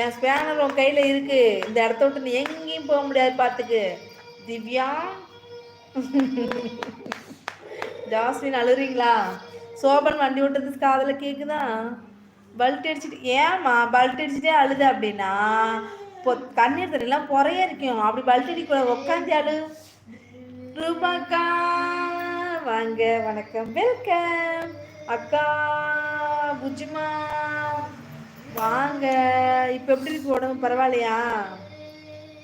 என் spanner உன் கையில் இருக்குது இந்த இடத்த விட்டு நீ எங்கேயும் போக முடியாது பார்த்துக்கு திவ்யா? ஜாஸ்மின் அழுறீங்களா? சோபன் வண்டி ஓட்டுறது காதில் கேட்குதா பல்ட் அடிச்சுட்டு ஏம்மா பல்ட் அடிச்சுட்டே அழுது அப்படின்னா இப்போ கண்ணீர் தண்ணிலாம் குறைய இருக்கும் அப்படி பல்ட் அடிக்கூடாது உட்காந்து அழு. ரூபாக்கா வாங்க வணக்கம் வெல்கம். அக்கா புஜ்மா வாங்க. இப்போ எப்படி இருக்கு உடம்பு? பரவாயில்லையா?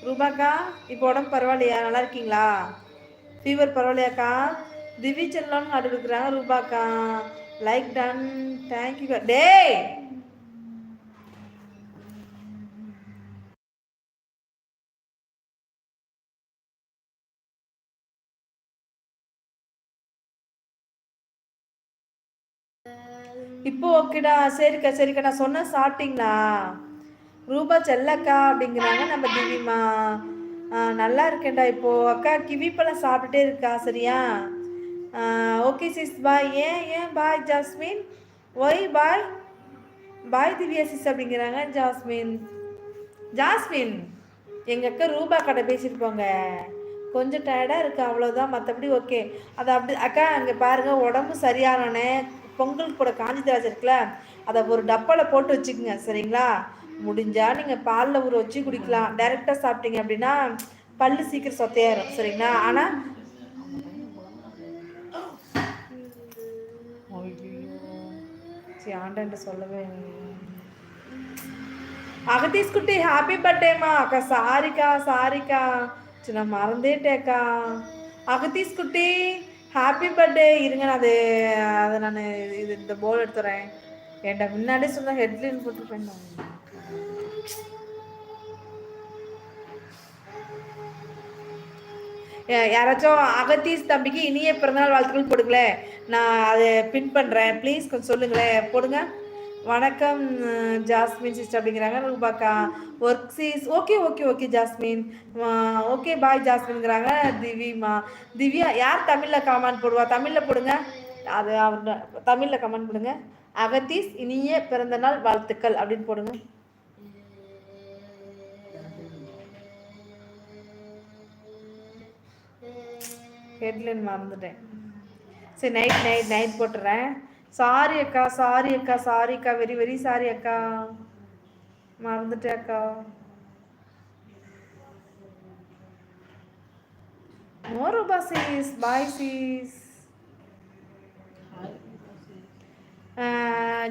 ரூபாக்கா இப்போ உடம்பு பரவாயில்லையா? நல்லா இருக்கீங்களா? ஃபீவர் பரவாயில்லையாக்கா? திவி செல்லான்னு காட்டு கொடுக்குறாங்க ரூபாக்கா. லைக் டன் தேங்க்யூக்கா டேய்! இப்போ ஓகேடா சரிக்கா சரிக்கா. நான் சொன்ன சாப்பிட்டீங்களா? ரூபா செல்லக்கா அப்படிங்கிறாங்க நம்ம திவிமா நல்லா இருக்கேன்டா இப்போ. அக்கா கிவிப்பழம் சாப்பிட்டுட்டே இருக்கா சரியா? Okay sis. பாய். ஏன் ஏன் bye Jasmine? Why bye. Bye Divya sis அப்படிங்கிறாங்க ஜாஸ்மின். ஜாஸ்மின் எங்கள் அக்கா ரூபா கடை பேசியிருப்போங்க கொஞ்சம் டயர்டாக இருக்குது அவ்வளோதான் மற்றபடி ஓகே அது அப்படி அக்கா அங்கே பாருங்கள் உடம்பு சரியானோன்னே பொங்கல் கூட காஞ்சி திராட்சை இருக்குல்ல அதை ஒரு டப்பாவில் போட்டு வச்சுக்கோங்க சரிங்களா? முடிஞ்சால் நீங்கள் பாலில் ஊற வச்சு குடிக்கலாம். டைரெக்டாக சாப்பிட்டீங்க அப்படின்னா பல்லு சீக்கிரம் சொத்தையாயிரும் சரிங்களா? ஆனால் சரி ஆண்டாண்ட சொல்லவே அகதீஷ் குட்டி ஹாப்பி பர்த்டேம்மா அக்கா சாரிக்கா சாரிக்கா. சரி நான் மறந்தேட்டேக்கா. அகதீஷ் குட்டி ஹாப்பி பர்த்டே இருங்க நான் அது அதை நான் இது இந்த போல் எடுத்துறேன். என்கிட்ட முன்னாடியே சொன்ன ஹெட்லைன் போட்டுருப்பேன் யாராச்சும் அகத்தீஸ் தம்பிக்கு இனிய பிறந்தநாள் வாழ்த்துக்கள் போடுங்களேன். நான் அதை பின் பண்ணுறேன் ப்ளீஸ் கொஞ்சம் சொல்லுங்களேன். போடுங்க. வணக்கம் ஜாஸ்மின் சிஸ்டர் அப்படிங்கிறாங்க. ரூபாக்கா work sis okay okay okay Jasmine. Okay bye ஜாஸ்மின்ங்கிறாங்க. திவிமா திவ்யா யார் தமிழில் கமெண்ட் போடுவா? தமிழில் போடுங்க. அது அவர் தமிழில் கமெண்ட் போடுங்க. அகத்தீஸ் இனிய பிறந்த நாள் வாழ்த்துக்கள் அப்படின்னு போடுங்க. ஹெட்லைன் மறந்துட்டேன். சரி நைட் நைட் நைட் போட்டுறேன். சாரி அக்கா சாரி அக்கா சாரி அக்கா வெரி வெரி சாரி அக்கா. மறந்துட்டேன் அக்கா. மோரூபா சீஸ் பாய் சீஸ்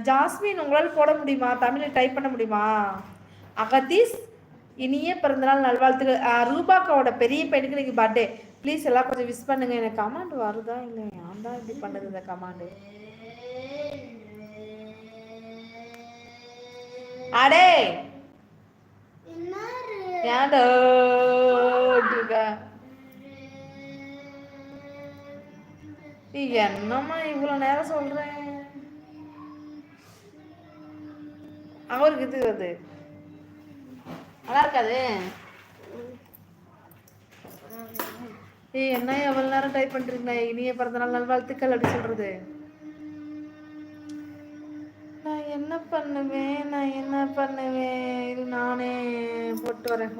ஜாஸ்மின் உங்களால் போட முடியுமா? தமிழில் டைப் பண்ண முடியுமா? அகதீஸ் இனிய பிறந்தநாள் நல்வாழ்த்துக்கள். ரூபாக்காவோட பெரிய பையனுக்கு இன்னைக்கு பர்த்டே ப்ளீஸ் எல்லாம் கொஞ்சம் விஷ் பண்ணுங்க. எனக்கு கமாண்ட் வருதா இல்லை நான் தான் இப்படி பண்ணுது இந்த கமாண்டு அடே. ஏன்டா என்னம்மா இவ்வளோ நேரம் சொல்கிறேன் அவருக்கு இது அது? நல்லா இருக்காது? ஏய் என்ன எவ்வளோ நேரம் டைப் பண்ணுறீங்களா இனிய பிறந்தநாள் நல்வாழ்த்துக்கள் அப்படி சொல்கிறது நான் என்ன பண்ணுவேன் நான் என்ன பண்ணுவேன் இது நானே போட்டு வரேன்.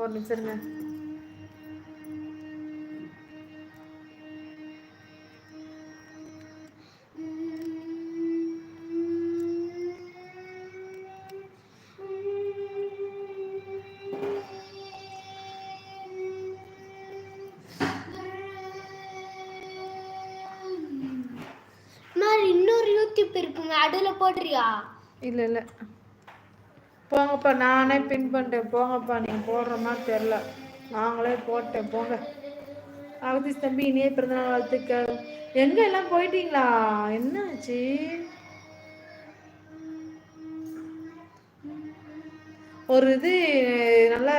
ஒரு யூடியூப் இருக்குங்க. நடுவில் போடுறியா? இல்லை இல்லை. போங்கப்பா நானே பின் பண்ணிட்டேன். போங்கப்பா நீங்கள் போடுற மாதிரி தெரில நாங்களே போட்டேன். போங்க. அகதீஷ் தம்பி இனிய பிறந்தநாள் வாழ்த்துக்கள். எங்கே எல்லாம் போயிட்டீங்களா? என்னாச்சு? ஒரு இது நல்ல